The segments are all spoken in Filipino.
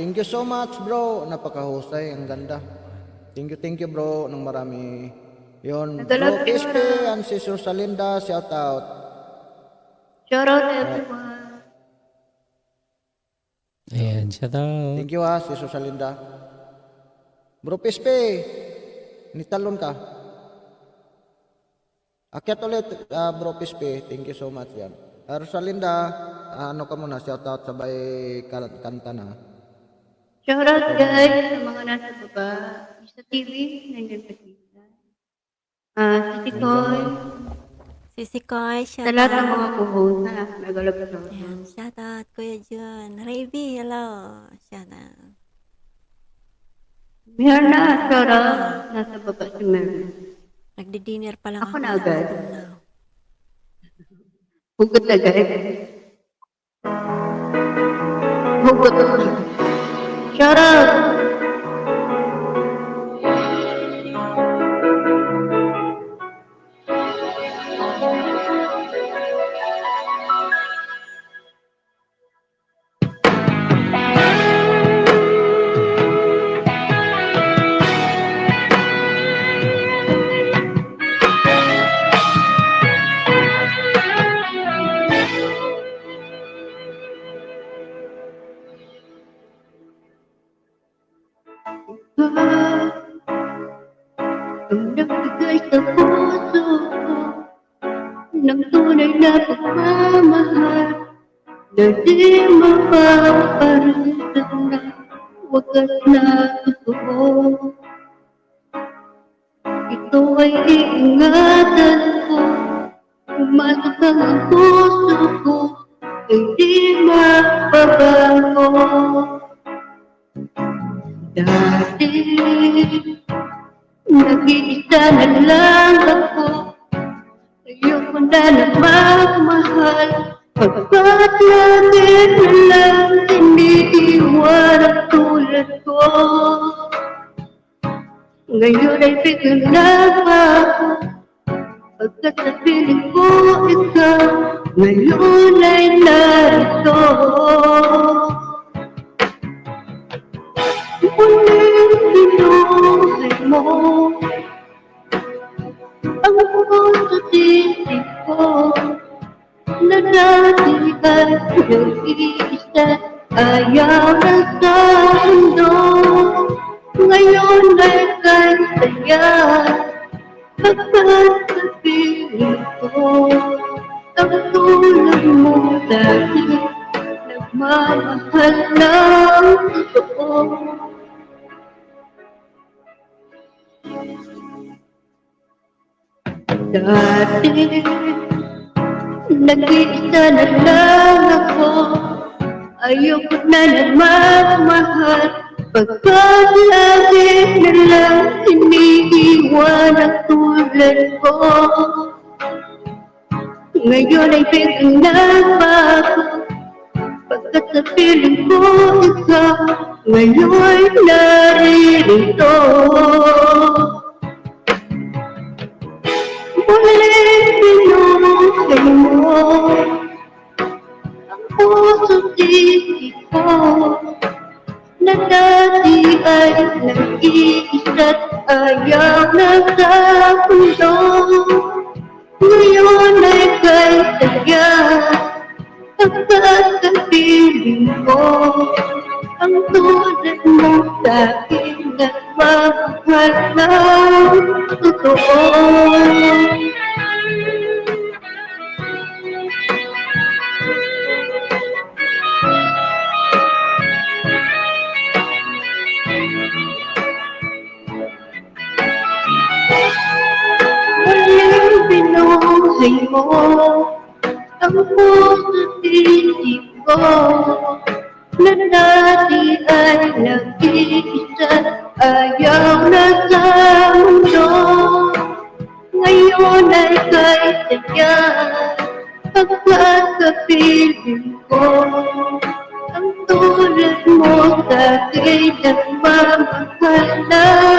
thank you so much bro. Napakahusay, ang ganda. Thank you, thank you bro ng marami. Yun, bro, PSP, and si Sir Salinda, shout out. Shout out everyone. Ayan, shout out. Thank you ha, si Sir Salinda. Bro PSP, nitalon ka. Akyat ulit, ah, bro PSP, thank you so much yan. Uh, Rosalinda, ah, ano ka muna, shout out sabay kan- kanta na. Shout out guys sa mga nasa baba. Sa TV, nandiyan pa sila. Ah, si Tikoy, Sisi Koy, shout sa lahat ng out. mga co-host na nagalap Ayan, shout out, Kuya Jun. Raby, hello. Shout out. Meron na, shout out. Nasa baba si Meron. Nagdi-dinner pa lang Ako na sa agad. Hugot na guys. Hugot na. Shout out. Tunay na pagmamahal na di mapaparusan na wagas na totoo. Ito ay iingatan ko, pumasok ang puso ko, hindi mapabago. Dati, Nag-iisa na lang ako Ayoko na na magmahal Pagkat lagi na lang Iniiwan ang tulad ko. Ngayon ay biglang nagbago Pagkat sa piling ko ikaw Ngayon ay narito Na dati ay nag-iisa Ayaw na sa mundo Ngayon ay kay saya ko Ang tulad mo dati Nagmamahal ng totoo. Dati, nag-iisa na lang ako Ayoko na na magmahal Pagkat lagi na lang iniiwan ang tulad ko. Ngayon ay biglang nagbago. Pagkat sa piling ko ikaw Ngayon naririto Muling dati ay nag-iisa't ayaw na sa mundo. Ngayon ay kay saya Pagkat sa piling ko Ang tulad mo sa'kin Nagmamahal ng totoo binuhay mo Ang puso titi ko Na dati ay nag-iisa Ayaw na sa mundo. Ngayon ay kay saya Pagkat sa piling ko Ang tulad mo sa'kin Nagmamahal ng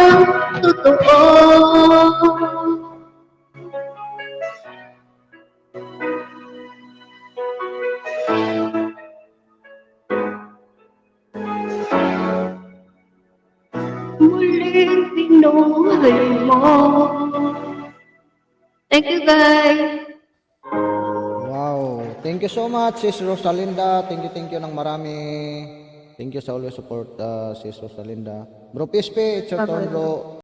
Pinuhay mo. Thank you guys. Wow. Thank you so much, Sis Rosalinda. Thank you, thank you ng marami. Thank you sa always support, uh, Sis Rosalinda. Bro PSP, it's your turn, bro.